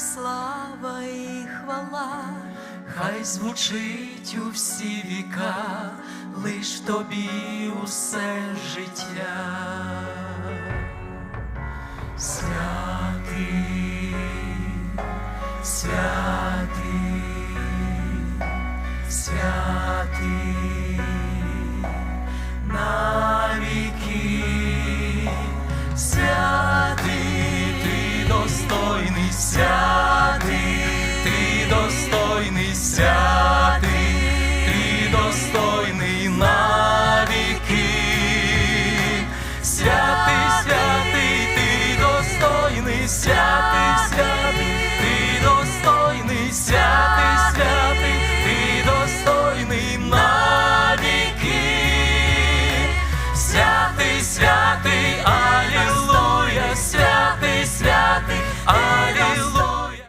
слава і хвала, хай звучить у всі віка, лиш тобі усе життя. Святий, святий, святий, святий, святий, ти достойний, святий, святий, ти достойний навіки. Святий, святий, алілуя, святий, святий, алілуя.